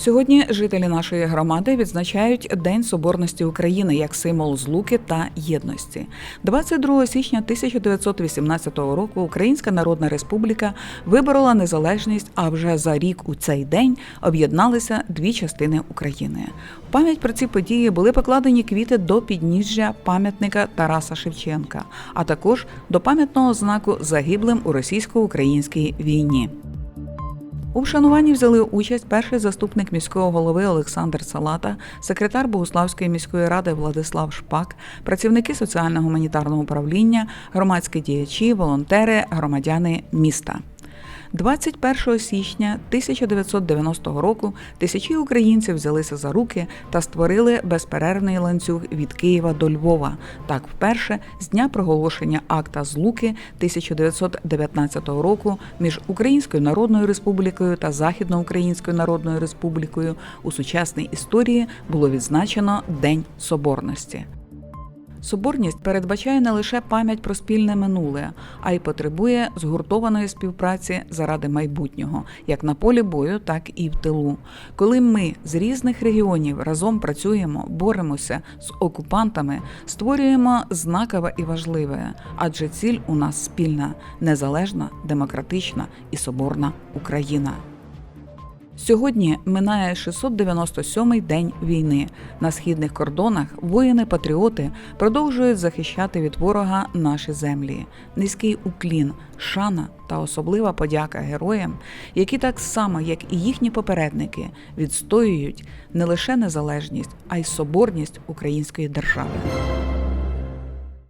Сьогодні жителі нашої громади відзначають День Соборності України як символ злуки та єдності. 22 січня 1918 року Українська Народна Республіка виборола незалежність, а вже за рік у цей день об'єдналися дві частини України. В пам'ять про ці події були покладені квіти до підніжжя пам'ятника Тараса Шевченка, а також до пам'ятного знаку загиблим у російсько-українській війні. У вшануванні взяли участь перший заступник міського голови Олександр Салата, секретар Богуславської міської ради Владислав Шпак, працівники соціально-гуманітарного управління, громадські діячі, волонтери, громадяни міста. 21 січня 1990 року тисячі українців взялися за руки та створили безперервний ланцюг від Києва до Львова. Так, вперше з дня проголошення акта Злуки 1919 року між Українською Народною Республікою та Західноукраїнською Народною Республікою у сучасній історії було відзначено День Соборності. Соборність передбачає не лише пам'ять про спільне минуле, а й потребує згуртованої співпраці заради майбутнього, як на полі бою, так і в тилу. Коли ми з різних регіонів разом працюємо, боремося з окупантами, створюємо знакове і важливе, адже ціль у нас спільна, незалежна, демократична і соборна Україна. Сьогодні минає 697-й день війни. На східних кордонах воїни-патріоти продовжують захищати від ворога наші землі. Низький уклін, шана та особлива подяка героям, які так само, як і їхні попередники, відстоюють не лише незалежність, а й соборність української держави.